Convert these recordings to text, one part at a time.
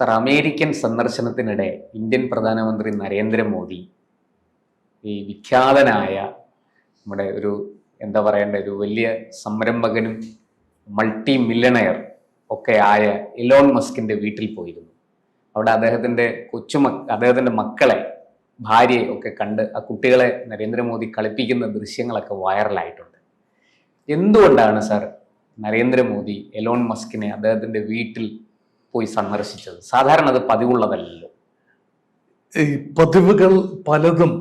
Sir American സന്ദർശനത്തിനിടെ Indian പ്രധാനമന്ത്രി നരേന്ദ്രമോദി ഈ വിഖ്യാതനായ നമ്മുടെ ഒരു എന്താ പറയേണ്ട ഒരു വലിയ സംരംഭകനും മൾട്ടി മില്ലണയർ ഒക്കെ ആയ ഇലോൺ മസ്കിന്റെ വീട്ടിൽ പോയിരുന്നു. അവിടെ അദ്ദേഹത്തിന്റെ കൊച്ചുമ അദ്ദേഹത്തിന്റെ മക്കളെ ഭാര്യയെ ഒക്കെ കണ്ട് ആ കുട്ടികളെ നരേന്ദ്രമോദി കളിപ്പിക്കുന്ന ദൃശ്യങ്ങളൊക്കെ വൈറലായിട്ടുണ്ട്. എന്തുകൊണ്ടാണ് സാർ നരേന്ദ്രമോദി എലോൺ മസ്കിനെ അദ്ദേഹത്തിന്റെ വീട്ടിൽ പോയി സന്ദർശിച്ചത്. സാധാരണ അത് പതിവുള്ളതല്ലല്ലോ. ഈ പതിവുകൾ പലതും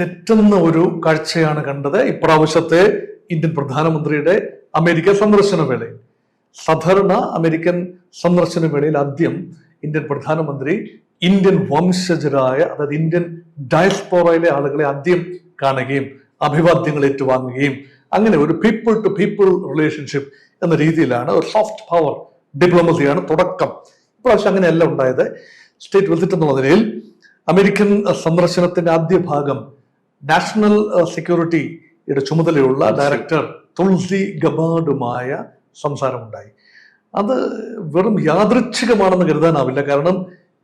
തെറ്റുന്ന ഒരു കാഴ്ചയാണ് കണ്ടത്. ഇപ്രാവശ്യത്തെ ഇന്ത്യൻ പ്രധാനമന്ത്രിയുടെ അമേരിക്ക സന്ദർശന വേളയിൽ. സാധാരണ അമേരിക്കൻ സന്ദർശന വേളയിൽ ആദ്യം ഇന്ത്യൻ പ്രധാനമന്ത്രി ഇന്ത്യൻ വംശജരായ അതായത് ഇന്ത്യൻ ഡയസ്പോറയിലെ ആളുകളെ ആദ്യം കാണുകയും അഭിവാദ്യങ്ങൾ ഏറ്റുവാങ്ങുകയും അങ്ങനെ ഒരു പീപ്പിൾ ടു പീപ്പിൾ റിലേഷൻഷിപ്പ് എന്ന രീതിയിലാണ് ഒരു സോഫ്റ്റ് പവർ ഡിപ്ലോമസിയാണ് തുടക്കം. ഇപ്രാവശ്യം അങ്ങനെയല്ല ഉണ്ടായത്. സ്റ്റേറ്റ് വിസിറ്റ് എന്നുള്ള നിലയിൽ അമേരിക്കൻ സന്ദർശനത്തിന്റെ ആദ്യ ഭാഗം നാഷണൽ സെക്യൂരിറ്റിയുടെ ചുമതലയുള്ള ഡയറക്ടർ തുൾസി ഗബാഡുമായ സംസാരമുണ്ടായി. അത് വെറും യാദൃച്ഛികമാണെന്ന് കരുതാനാവില്ല. കാരണം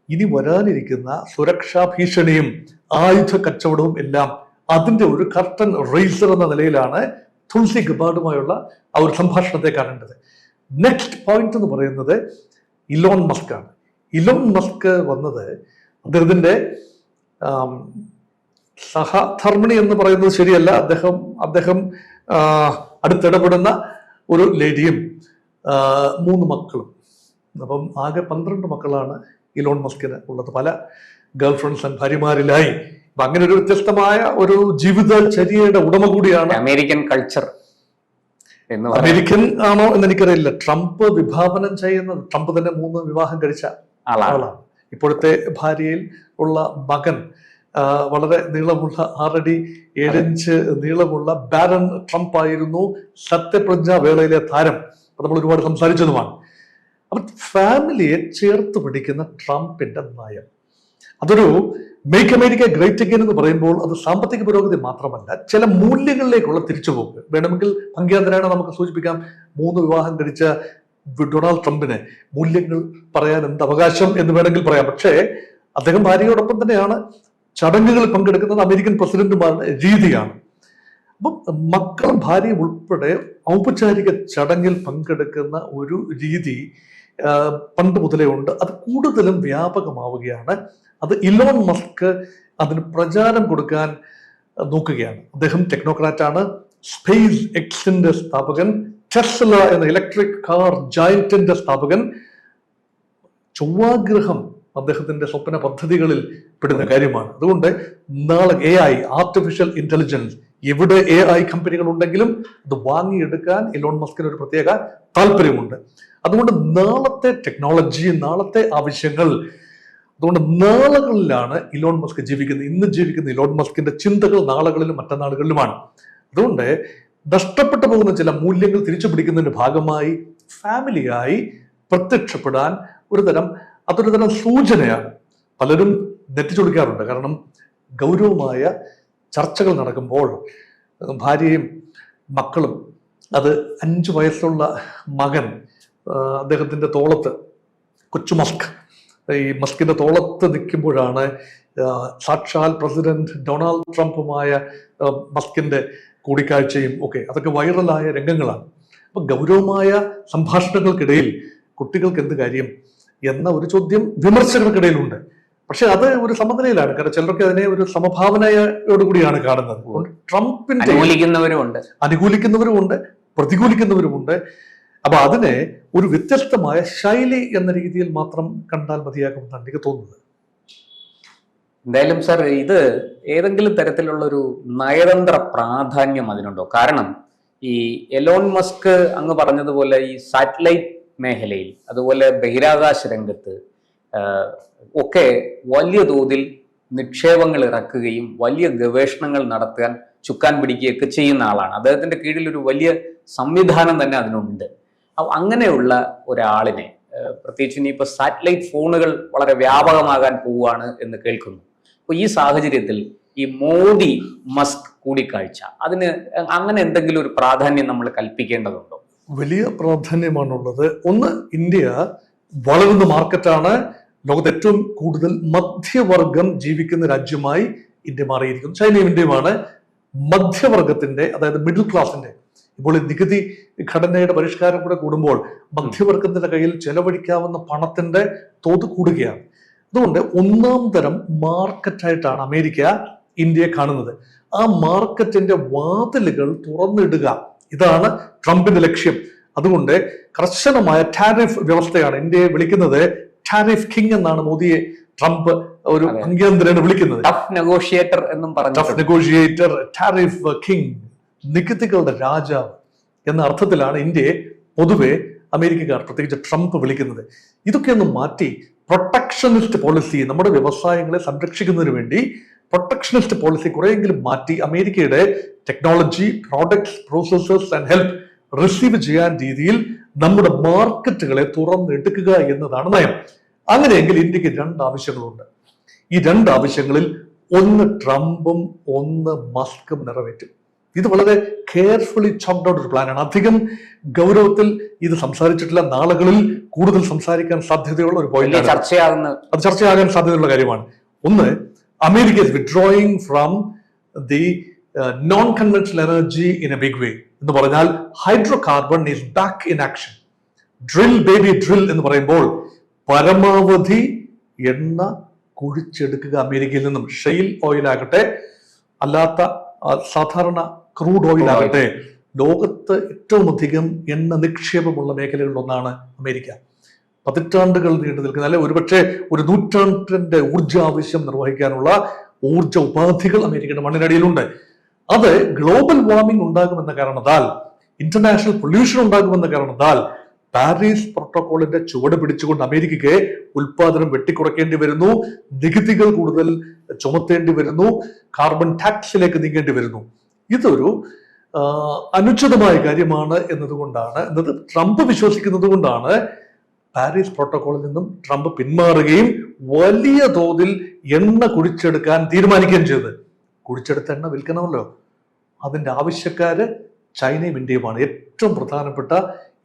ഇനി വരാനിരിക്കുന്ന സുരക്ഷാ ഭീഷണിയും ആയുധ കച്ചവടവും എല്ലാം അതിന്റെ ഒരു കർട്ടൻ റേസർ എന്ന നിലയിലാണ് തുൾസി ഗബാഡുമായുള്ള ആ ഒരു സംഭാഷണത്തെ കാണേണ്ടത്. നെക്സ്റ്റ് പോയിന്റ് എന്ന് പറയുന്നത് ഇലോൺ മസ്ക് ആണ്. ഇലോൺ മസ്ക് വന്നത് അദ്ദേഹത്തിന്റെ സഹധർമ്മിണി എന്ന് പറയുന്നത് ശരിയല്ല. അദ്ദേഹം അദ്ദേഹം അടുത്തിടപെടുന്ന ഒരു ലേഡിയും മൂന്ന് മക്കളും. അപ്പം ആകെ പന്ത്രണ്ട് മക്കളാണ് ഇലോൺ മസ്കിന് ഉള്ളത്. പല ഗേൾ ഫ്രണ്ട്സ് ആൻഡ് ഭാര്യമാരിലായി. അങ്ങനെ ഒരു വ്യത്യസ്തമായ ഒരു ജീവിതചര്യയുടെ ഉടമ കൂടിയാണ് അമേരിക്കൻ കൾച്ചർ എന്ന് അമേരിക്കൻ ആണോ എന്ന് എനിക്കറിയില്ല ട്രംപ് വിഭാവനം ചെയ്യുന്ന ട്രംപ് തന്നെ മൂന്ന് വിവാഹം കഴിച്ച ആളാണ്. ആളാണ്. ഇപ്പോഴത്തെ ഭാര്യയിൽ ഉള്ള മകൻ വളരെ നീളമുള്ള ആറടി ഏഴഞ്ച് നീളമുള്ള ബാരൻ ട്രംപ് ആയിരുന്നു സത്യപ്രജ്ഞ വേളയിലെ താരം. അത് നമ്മൾ ഒരുപാട് സംസാരിച്ചതുമാണ്. അപ്പൊ ഫാമിലിയെ ചേർത്ത് പിടിക്കുന്ന ട്രംപിന്റെ നയം. അതൊരു മേക്ക് അമേരിക്ക ഗ്രേറ്റ് അഗൈൻ എന്ന് പറയുമ്പോൾ അത് സാമ്പത്തിക പുരോഗതി മാത്രമല്ല ചില മൂല്യങ്ങളിലേക്കുള്ള തിരിച്ചുപോക്ക്. വേണമെങ്കിൽ ഭംഗ്യാന്തരാണ് നമുക്ക് സൂചിപ്പിക്കാം മൂന്ന് വിവാഹം കഴിച്ച ഡൊണാൾഡ് ട്രംപിന് മൂല്യങ്ങൾ പറയാൻ എന്ത് അവകാശം എന്ന് വേണമെങ്കിൽ പറയാം. പക്ഷേ അദ്ദേഹം ഭാര്യയോടൊപ്പം തന്നെയാണ് ചടങ്ങുകളിൽ പങ്കെടുക്കുന്നത് അമേരിക്കൻ പ്രസിഡന്റുമാരുടെ രീതിയാണ്. അപ്പം മക്കളും ഭാര്യയും ഉൾപ്പെടെ ഔപചാരിക ചടങ്ങിൽ പങ്കെടുക്കുന്ന ഒരു രീതി പണ്ട് മുതലേ ഉണ്ട്. അത് കൂടുതലും വ്യാപകമാവുകയാണ്. അത് ഇലോൺ മസ്ക് അതിന് പ്രചാരം കൊടുക്കാൻ നോക്കുകയാണ്. അദ്ദേഹം ടെക്നോക്രാറ്റ് ആണ്. സ്പേസ് എക്സിന്റെ സ്ഥാപകൻ ടെസ്ല എന്ന ഇലക്ട്രിക് കാർ ജയന്റിന്റെ സ്ഥാപകൻ. ചൊവ്വാഗ്രഹം അദ്ദേഹത്തിന്റെ സ്വപ്ന പദ്ധതികളിൽ പെടുന്ന കാര്യമാണ്. അതുകൊണ്ട് നാളെ എ ഐ ആർട്ടിഫിഷ്യൽ ഇന്റലിജൻസ് എവിടെ എ ഐ കമ്പനികൾ ഉണ്ടെങ്കിലും അത് വാങ്ങിയെടുക്കാൻ ഇലോൺ മസ്കിന് ഒരു പ്രത്യേക താല്പര്യമുണ്ട്. അതുകൊണ്ട് നാളത്തെ ടെക്നോളജി നാളത്തെ ആവശ്യങ്ങൾ അതുകൊണ്ട് നാളുകളിലാണ് ഇലോൺ മസ്ക് ജീവിക്കുന്നത്. ഇന്ന് ജീവിക്കുന്ന ഇലോൺ മസ്കിന്റെ ചിന്തകൾ നാളുകളിലും മറ്റന്നാളുകളിലുമാണ്. അതുകൊണ്ട് നഷ്ടപ്പെട്ടു പോകുന്ന ചില മൂല്യങ്ങൾ തിരിച്ചു പിടിക്കുന്നതിന്റെ ഭാഗമായി ഫാമിലിയായി പ്രത്യക്ഷപ്പെടാൻ ഒരു തരം അതൊരു തരം സൂചനയാണ് പലരും നെറ്റിച്ചൊളിക്കാറുണ്ട് കാരണം ഗൗരവമായ ചർച്ചകൾ നടക്കുമ്പോൾ ഭാര്യയും മക്കളും അത് അഞ്ചു വയസ്സുള്ള മകൻ അദ്ദേഹത്തിന്റെ തോളത്ത് കൊച്ചു മസ്ക് ഈ മസ്കിന്റെ തോളത്ത് നിൽക്കുമ്പോഴാണ് സാക്ഷാൽ പ്രസിഡന്റ് ഡൊണാൾഡ് ട്രംപുമായ മസ്കിന്റെ കൂടിക്കാഴ്ചയും ഒക്കെ. അതൊക്കെ വൈറലായ രംഗങ്ങളാണ്. അപ്പൊ ഗൗരവമായ സംഭാഷണങ്ങൾക്കിടയിൽ കുട്ടികൾക്ക് എന്ത് കാര്യം എന്ന ഒരു ചോദ്യം വിമർശകർക്കിടയിലുണ്ട്. പക്ഷെ അത് ഒരു സമനിലയിലാണ്. കാരണം ചിലർക്ക് അതിനെ ഒരു സമഭാവനയോടുകൂടിയാണ് കാണുന്നത്. ട്രംപിന്റെ അനുകൂലിക്കുന്നവരുമുണ്ട് പ്രതികൂലിക്കുന്നവരുമുണ്ട് അപ്പൊ അതിനെ ഒരു വ്യത്യസ്തമായ ശൈലി എന്ന രീതിയിൽ മാത്രം കണ്ടാൽ മതിയാകുമെന്നാണ് എനിക്ക് തോന്നുന്നത്. എന്തായാലും സാർ ഇത് ഏതെങ്കിലും തരത്തിലുള്ള ഒരു നയതന്ത്ര പ്രാധാന്യം അതിനുണ്ടോ? കാരണം ഈ എലോൺ മസ്ക് അങ്ങ് പറഞ്ഞതുപോലെ ഈ സാറ്റലൈറ്റ് മേഖലയിൽ അതുപോലെ ബഹിരാകാശ രംഗത്ത് ഒക്കെ വലിയ തോതിൽ നിക്ഷേപങ്ങൾ ഇറക്കുകയും വലിയ ഗവേഷണങ്ങൾ നടത്താൻ ചുക്കാൻ പിടിക്കുകയൊക്കെ ചെയ്യുന്ന ആളാണ്. അദ്ദേഹത്തിന്റെ കീഴിൽ ഒരു വലിയ സംവിധാനം തന്നെ അതിനുണ്ട്. അങ്ങനെയുള്ള ഒരാളിനെ പ്രത്യേകിച്ച് ഇനിയിപ്പോൾ സാറ്റലൈറ്റ് ഫോണുകൾ വളരെ വ്യാപകമാകാൻ പോവുകയാണ് എന്ന് കേൾക്കുന്നു. അപ്പൊ ഈ സാഹചര്യത്തിൽ ഈ മോദി മസ്ക് കൂടിക്കാഴ്ച അതിന് അങ്ങനെ എന്തെങ്കിലും ഒരു പ്രാധാന്യം നമ്മൾ കൽപ്പിക്കേണ്ടതുണ്ടോ? വലിയ പ്രാധാന്യമാണുള്ളത്. ഒന്ന് ഇന്ത്യ വളരുന്ന മാർക്കറ്റാണ്. ലോകത്ത് ഏറ്റവും കൂടുതൽ മധ്യവർഗം ജീവിക്കുന്ന രാജ്യമായി ഇന്ത്യ മാറിയിരിക്കുന്നു. ചൈനയും ഇന്ത്യയുമാണ് മധ്യവർഗത്തിന്റെ അതായത് മിഡിൽ ക്ലാസിന്റെ ഇപ്പോൾ ഈ നികുതി ഘടനയുടെ പരിഷ്കാരം കൂടെ കൂടുമ്പോൾ മധ്യവർഗത്തിന്റെ കയ്യിൽ ചെലവഴിക്കാവുന്ന പണത്തിന്റെ തോത് കൂടുകയാണ്. അതുകൊണ്ട് ഒന്നാം തരം മാർക്കറ്റായിട്ടാണ് അമേരിക്ക ഇന്ത്യയെ കാണുന്നത്. ആ മാർക്കറ്റിന്റെ വാതിലുകൾ തുറന്നിടുക ഇതാണ് ട്രംപിന്റെ ലക്ഷ്യം. അതുകൊണ്ട് കർശനമായ ടാരിഫ് വ്യവസ്ഥയാണ് ഇന്ത്യയെ വിളിക്കുന്നത് ടാരിഫ് കിങ് എന്നാണ് മോദിയെ ട്രംപ് ഒരു അംഗീകാരം വിളിക്കുന്നത്. ടഫ് നെഗോഷിയേറ്റർ എന്നും പറഞ്ഞു ടഫ് നെഗോഷിയേറ്റർ ടാരിഫ് കിങ്. നികുതികളുടെ രാജാവ് എന്ന അർത്ഥത്തിലാണ് ഇന്ത്യയെ പൊതുവെ അമേരിക്കക്കാർ പ്രത്യേകിച്ച് ട്രംപ് വിളിക്കുന്നത്. ഇതൊക്കെ ഒന്ന് മാറ്റി പ്രൊട്ടക്ഷനിസ്റ്റ് പോളിസി നമ്മുടെ വ്യവസായങ്ങളെ സംരക്ഷിക്കുന്നതിന് വേണ്ടി പ്രൊട്ടക്ഷനിസ്റ്റ് പോളിസി കുറെയെങ്കിലും മാറ്റി അമേരിക്കയുടെ technology products processors and help receive ചെയ്യാൻ രീതിയിൽ നമ്മുടെ മാർക്കറ്റുകളെ തുറന്നെടുക്കുക എന്നതാണ് നയം. അങ്ങനെയെങ്കിൽ ഇന്ത്യയ്ക്ക് രണ്ട് ആവശ്യങ്ങളുണ്ട്. ഈ രണ്ട് ആവശ്യങ്ങളിൽ ഒന്ന് ട്രംപും ഒന്ന് മസ്കും നിറവേറ്റും. ഇത് വളരെ കെയർഫുള്ളി ചോക്ഡ് ഔട്ട് ഒരു പ്ലാനാണ് അധികം ഗൗരവത്തിൽ ഇത് സംസാരിച്ചിട്ടില്ല. നാളുകളിൽ കൂടുതൽ സംസാരിക്കാൻ സാധ്യതയുള്ള ഒരു പോയിന്റ് ചർച്ചയാകുന്ന അത് ചർച്ചയാകാൻ സാധ്യതയുള്ള കാര്യമാണ്. ഒന്ന് America is withdrawing from the non conventional energy in a big way എന്ന് പറഞ്ഞാൽ hydrocarbon is back in action drill baby drill എന്ന് പറയുമ്പോൾ പരമാവധി എണ്ണ കുഴിച്ചെടുക്കുക അമേരിക്കയിൽ നിന്നും. ഷെയിൽ ഓയിൽ ആകട്ടെ അല്ലാത്ത സാധാരണ ക്രൂഡ് ഓയിൽ. ആകട്ടെ ലോകത്ത് ഏറ്റവും അധികം എണ്ണ നിക്ഷേപമുള്ള മേഖലകളിലൊന്നാണ് അമേരിക്ക. പതിറ്റാണ്ടുകൾ നീണ്ടു നിൽക്കുന്ന അല്ലെ ഒരുപക്ഷെ ഒരു നൂറ്റാണ്ടിന്റെ ഊർജ ആവശ്യം നിർവഹിക്കാനുള്ള ഊർജ ഉപാധികൾ അമേരിക്കയുടെ മണ്ണിനടിയിലുണ്ട്. അത് ഗ്ലോബൽ വാർമിംഗ് ഉണ്ടാകുമെന്ന കാരണത്താൽ ഇന്റർനാഷണൽ പൊല്യൂഷൻ ഉണ്ടാകുമെന്ന കാരണത്താൽ പാരീസ് പ്രോട്ടോകോളിന്റെ ചുവട് പിടിച്ചുകൊണ്ട് അമേരിക്കയ്ക്ക് ഉൽപാദനം വെട്ടിക്കുറയ്ക്കേണ്ടി വരുന്നു. നികുതികൾ കൂടുതൽ ചുമത്തേണ്ടി വരുന്നു കാർബൺ ടാക്സിലേക്ക് നീങ്ങേണ്ടി വരുന്നു. ഇതൊരു അനുചിതമായ കാര്യമാണ് എന്നതുകൊണ്ടാണ് എന്നത് ട്രംപ് വിശ്വസിക്കുന്നത് കൊണ്ടാണ് പാരീസ് പ്രോട്ടോകോളിൽ നിന്നും ട്രംപ് പിന്മാറുകയും വലിയ തോതിൽ എണ്ണ കുടിച്ചെടുക്കാൻ തീരുമാനിക്കുകയും ചെയ്തത്. കുടിച്ചെടുത്ത എണ്ണ വിൽക്കണമല്ലോ. അതിന്റെ ആവശ്യക്കാര് ചൈനയും ഇന്ത്യയുമാണ്. ഏറ്റവും പ്രധാനപ്പെട്ട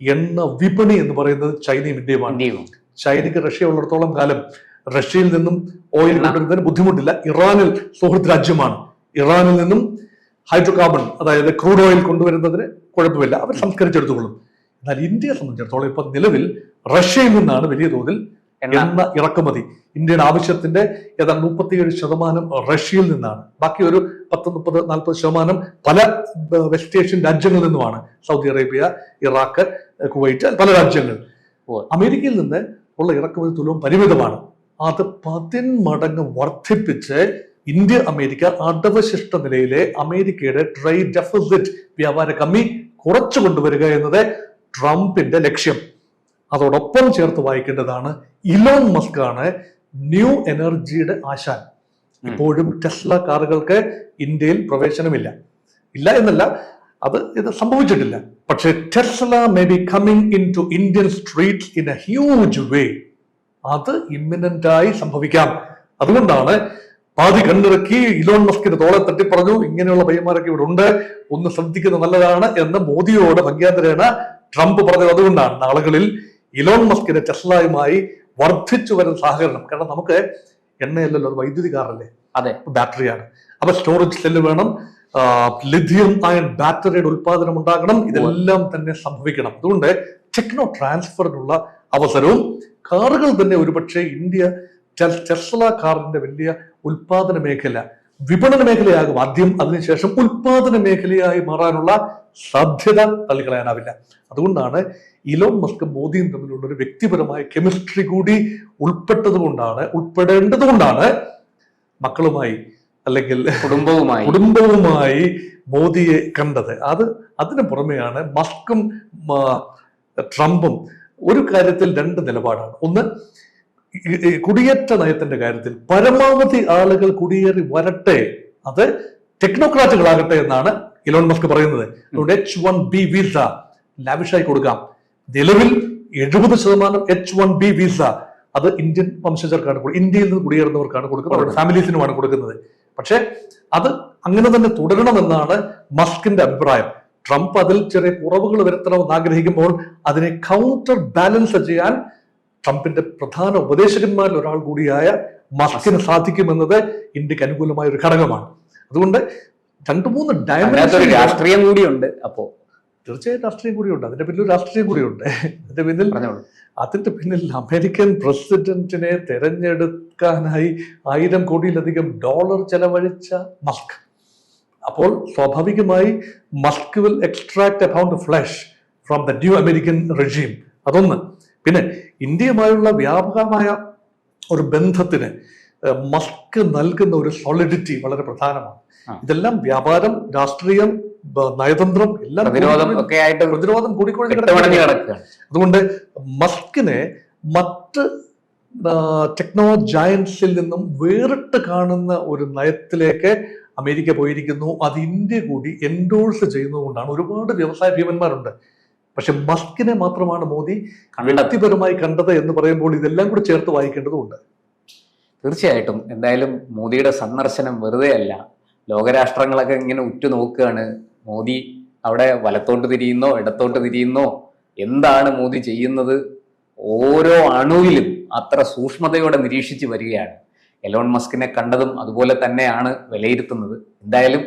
എണ്ണ വിപണി എന്ന് പറയുന്നത് ചൈനയും ഇന്ത്യയുമാണ്. ചൈനയ്ക്ക് റഷ്യ ഉള്ളിടത്തോളം കാലം റഷ്യയിൽ നിന്നും ഓയിൽ. കൊണ്ടുവരുന്നതിന് ബുദ്ധിമുട്ടില്ല. ഇറാനിൽ സുഹൃത്ത് രാജ്യമാണ്. ഇറാനിൽ നിന്നും ഹൈഡ്രോ കാർബൺ അതായത് ക്രൂഡ് ഓയിൽ കൊണ്ടുവരുന്നതിന് കുഴപ്പമില്ല. അവർ സംസ്കരിച്ചെടുത്തുകൊള്ളും. എന്നാൽ ഇന്ത്യയെ സംബന്ധിച്ചിടത്തോളം ഇപ്പൊ നിലവിൽ റഷ്യയിൽ നിന്നാണ് വലിയ തോതിൽ എണ്ണ. ഇറക്കുമതി. ഇന്ത്യയുടെ ആവശ്യത്തിന്റെ ഏതാണ്ട് മുപ്പത്തിയേഴ് ശതമാനം റഷ്യയിൽ നിന്നാണ്. ബാക്കി ഒരു പത്ത് മുപ്പത് നാൽപ്പത് ശതമാനം പല വെസ്റ്റ് ഏഷ്യൻ രാജ്യങ്ങളിൽ നിന്നുമാണ്. സൗദി അറേബ്യ ഇറാഖ് കുവൈറ്റ് പല രാജ്യങ്ങൾ. അമേരിക്കയിൽ നിന്ന് ഉള്ള ഇറക്കുമതി തുലവും പരിമിതമാണ്. അത് പതിന്മടങ്ങ് വർദ്ധിപ്പിച്ച് ഇന്ത്യ അമേരിക്ക അടവശിഷ്ട നിലയിലെ അമേരിക്കയുടെ ട്രേഡ് ഡെഫിസിറ്റ് വ്യാപാര കമ്മി കുറച്ചു കൊണ്ടുവരിക എന്നത് ട്രംപിന്റെ ലക്ഷ്യം. അതോടൊപ്പം ചേർത്ത് വായിക്കേണ്ടതാണ് ഇലോൺ മസ്ക് ആണ് ന്യൂ എനർജിയുടെ ആശാൻ. ഇപ്പോഴും ടെസ്ല കാറുകൾക്ക് ഇന്ത്യയിൽ പ്രവേശനമില്ല. ഇല്ല എന്നല്ല അത് ഇത് സംഭവിച്ചിട്ടില്ല. പക്ഷേ Tesla may be coming into Indian street in a huge way അത് ഇമ്മിനന്റ് ആയി സംഭവിക്കാം. അതുകൊണ്ടാണ് പാതി കണ്ണിറക്കി ഇലോൺ മസ്കിന്റെ തോളെ തട്ടി പറഞ്ഞു ഇങ്ങനെയുള്ള പയ്യന്മാരൊക്കെ ഇവിടെ ഉണ്ട്. ഒന്ന് ശ്രദ്ധിക്കുന്നത് നല്ലതാണ് എന്ന് മോദിയോട് ഭംഗ്യാന്തരേണ ട്രംപ് പറഞ്ഞത് അതുകൊണ്ടാണ്. നാളുകളിൽ ഇലോൺ മസ്കിന്റെ ടെസ്ലയുമായി വർദ്ധിച്ചു വരുന്ന സഹകരണം കാരണം നമുക്ക് എണ്ണയല്ലല്ലോ അത് വൈദ്യുതി കാറല്ലേ? അതെ. ബാറ്ററിയാണ്. അപ്പൊ സ്റ്റോറേജ് സെല്ല് വേണം. ലിഥിയം അയൺ ബാറ്ററിയുടെ ഉൽപാദനം ഉണ്ടാകണം. ഇതെല്ലാം തന്നെ സംഭവിക്കണം. അതുകൊണ്ട് ടെക്നോ ട്രാൻസ്ഫറിനുള്ള അവസരവും കാറുകൾ തന്നെ ഒരുപക്ഷെ ഇന്ത്യ ടെസ്ല കാറിന്റെ വലിയ ഉൽപാദന മേഖല വിപണന മേഖലയാകും ആദ്യം. അതിനുശേഷം ഉൽപാദന മേഖലയായി മാറാനുള്ള സാധ്യത തള്ളിക്കളയാനാവില്ല. അതുകൊണ്ടാണ് ഇലോൺ മസ്കും മോദിയും തമ്മിലുള്ള ഒരു വ്യക്തിപരമായ കെമിസ്ട്രി കൂടി ഉൾപ്പെട്ടത് കൊണ്ടാണ് ഉൾപ്പെടേണ്ടത് കൊണ്ടാണ് മക്കളുമായി അല്ലെങ്കിൽ കുടുംബവുമായി. കുടുംബവുമായി മോദിയെ കണ്ടത്. അത് അതിനു പുറമെയാണ് മസ്കും ട്രംപും ഒരു കാര്യത്തിൽ രണ്ട് നിലപാടാണ്. ഒന്ന് കുടിയേറ്റ നയത്തിന്റെ കാര്യത്തിൽ പരമാവധി ആളുകൾ കുടിയേറി വരട്ടെ. അത് ടെക്നോക്രാറ്റുകളാകട്ടെ എന്നാണ് ഇലോൺ മസ്ക് പറയുന്നത്. അതുകൊണ്ട് എച്ച് വൺ ബി വിസ ലാവിഷായി കൊടുക്കാം. നിലവിൽ എഴുപത് ശതമാനം എച്ച് വൺ ബി വിസ അത് ഇന്ത്യൻ വംശജർക്കാണ് ഇന്ത്യയിൽ നിന്ന് കുടിയേറുന്നവർക്കാണ് കൊടുക്കുന്നത്. അവരുടെ ഫാമിലീസിനുമാണ് കൊടുക്കുന്നത്. പക്ഷെ അത് അങ്ങനെ തന്നെ തുടരണമെന്നാണ് മസ്കിന്റെ അഭിപ്രായം. ട്രംപ് അതിൽ ചെറിയ കുറവുകൾ വരുത്തണമെന്ന് ആഗ്രഹിക്കുമ്പോൾ അതിനെ കൗണ്ടർ ബാലൻസ് ചെയ്യാൻ ട്രംപിന്റെ പ്രധാന ഉപദേശകന്മാരിൽ ഒരാൾ കൂടിയായ മസ്കിന് സാധിക്കുമെന്നത് ഇന്ത്യയ്ക്ക് അനുകൂലമായ ഒരു ഘടകമാണ്. അതുകൊണ്ട് രണ്ടു മൂന്ന് ഡയമെൻഷൻ രാഷ്ട്രീയം കൂടിയുണ്ട് അപ്പോ. തീർച്ചയായും രാഷ്ട്രീയം കൂടിയുണ്ട്. അതിന്റെ പിന്നിൽ രാഷ്ട്രീയം കൂടിയുണ്ട്. അതിന്റെ പിന്നിൽ അതിന്റെ പിന്നിൽ അമേരിക്കൻ പ്രസിഡന്റിനെ തെരഞ്ഞെടുക്കാനായി ആയിരം കോടിയിലധികം ഡോളർ ചെലവഴിച്ച മസ്ക്. അപ്പോൾ സ്വാഭാവികമായി Musk will extract a flash from the new American regime. അതൊന്ന്. പിന്നെ ഇന്ത്യയുമായുള്ള വ്യാപകമായ ഒരു ബന്ധത്തിന് മസ്ക് നൽകുന്ന ഒരു സോളിഡിറ്റി വളരെ പ്രധാനമാണ്. ഇതെല്ലാം വ്യാപാരം രാഷ്ട്രീയം നയതന്ത്രം എല്ലാം പ്രതിരോധം ഒക്കെ ആയിട്ട് പ്രതിരോധം കൂടിക്കൊണ്ടു അതുകൊണ്ട് മസ്കിനെ മറ്റ് ടെക്നോ ജയൻസിൽ നിന്നും വേറിട്ട് കാണുന്ന ഒരു നയത്തിലേക്ക് അമേരിക്ക പോയിരിക്കുന്നു. അത് ഇന്ത്യ കൂടി എൻഡോഴ്സ് ചെയ്യുന്നതുകൊണ്ടാണ് ഒരുപാട് വ്യവസായ ഭീമന്മാരുണ്ട്. പക്ഷെ മസ്കിനെ മാത്രമാണ് മോദി വ്യക്തിപരമായി കണ്ടത് എന്ന് പറയുമ്പോൾ ഇതെല്ലാം കൂടി ചേർത്ത് വായിക്കേണ്ടതുണ്ട്. തീർച്ചയായിട്ടും. എന്തായാലും മോദിയുടെ സന്ദർശനം വെറുതെ അല്ല ലോകരാഷ്ട്രങ്ങളൊക്കെ ഇങ്ങനെ ഉറ്റുനോക്കുകയാണ് മോദി അവിടെ വലത്തോട്ട് തിരിയുന്നോ ഇടത്തോട്ട് തിരിയുന്നോ എന്താണ് മോദി ചെയ്യുന്നത്? ഓരോ അണുവിലും അത്ര സൂക്ഷ്മതയോടെ നിരീക്ഷിച്ച് വരികയാണ്. എലോൺ മസ്കിനെ കണ്ടതും അതുപോലെ തന്നെയാണ് വിലയിരുത്തുന്നത്. എന്തായാലും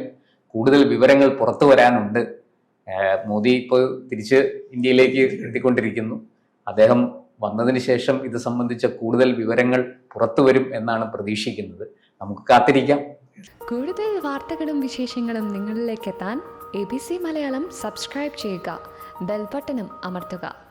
കൂടുതൽ വിവരങ്ങൾ പുറത്തു വരാനുണ്ട്. മോദി ഇപ്പോൾ തിരിച്ച് ഇന്ത്യയിലേക്ക് എത്തിക്കൊണ്ടിരിക്കുന്നു. അദ്ദേഹം വന്നതിന് ശേഷം ഇത് സംബന്ധിച്ച കൂടുതൽ വിവരങ്ങൾ പുറത്തു വരും എന്നാണ് പ്രതീക്ഷിക്കുന്നത്. നമുക്ക് കാത്തിരിക്കാം. കൂടുതൽ വാർത്തകളും വിശേഷങ്ങളും നിങ്ങളിലേക്ക് എത്താൻ A B C Malayalam subscribe ചെയ്യുക. ബെൽബട്ടനും അമർത്തുക.